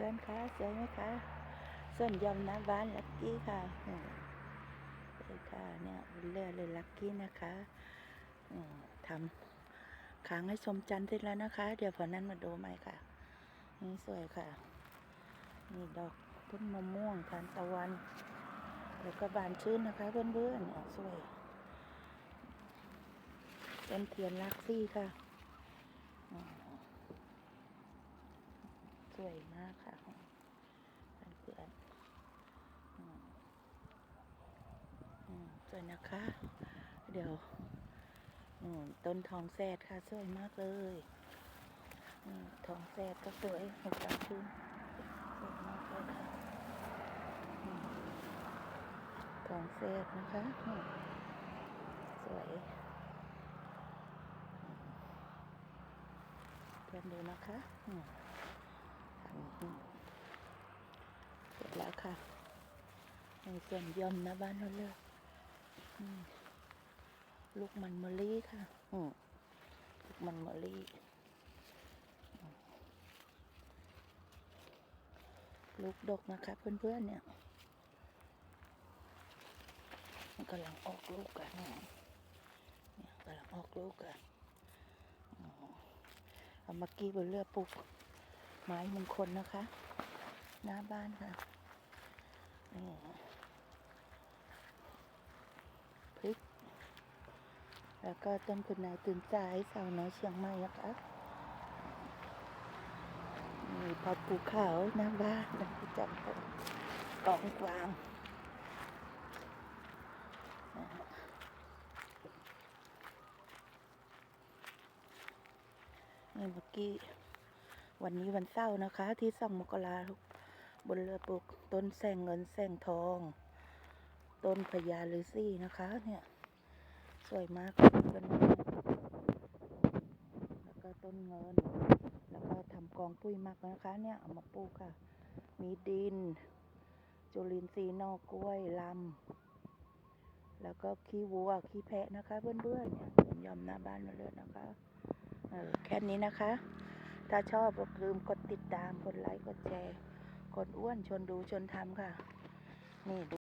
พื่อนๆคะสวยไหมคะส่วนยอมน้ำบ้านลักกี้ค่ะอืมสวยค่ะเนี่ยเรือเลยลักกี้นะคะทำค้างให้ชมจันทร์เสร็จแล้วนะคะ เดี๋ยวพอนั้นมาดูใหม่ค่ะ นี่สวยค่ะ นี่ดอกต้นมะม่วงทานตะวัน แล้วก็บานชื่นนะคะ เพื่อนๆเนี่ยสวยต้นเทียนลักซี่ค่ะ วยมากค่ะเพื่อนๆอืมอืมสวยนะคะ เดี๋ยวอืมต้นทองแซดค่ะ สวยมากเลยอืมทองแซดก็สวยหกบาชื่นสวยมากเลยค่ะอืมของเศษนะคะอืมสวยเพื่อนดูนะคะอืม เสร็จแล้วค่ะ ในส่วนยอมนะบ้านเราเลยลูกมันมะลิค่ะลูกมันมะลิอืมลูกดกนะคะเพื่อนๆเนี่ยมันกำลังออกลูกกันเนี่ยกำลังออกลูกกันอ๋อเอามากี้บนเรือปลูก ไม้มงคลนะคะ หน้าบ้านค่ะนี่พริก แล้วก็ต้นคุณนายตื่นใจสาวน้อยเชียงใหม่นะคะมีพอปูขาวหน้าบ้านนะที่จำเป็นกองกวางนี่เมื่อกี้ วันนี้วันเสาร์นะคะที่สองมกราคมบนเรือปลูกต้นแสงเงินแสงทอง ต้นพญาฤาษีนะคะ เนี่ย สวยมากเป็นแล้วก็ต้นเงิน แล้วก็ทำกองปุ้ยมักนะคะ เนี่ยเอามาปลูกค่ะ มีดิน จุลินทรีย์นอกกล้วยลำแล้วก็ขี้วัวขี้แพะนะคะ เพื่อนๆเนี่ยยอมหน้าบ้านมาเลยนะคะเออแค่นี้นะคะ ถ้าชอบก็ลืมกดติดตาม กดไลค์ กดแชร์ กดอ้วนชวนดูชวนทำค่ะ นี่ดู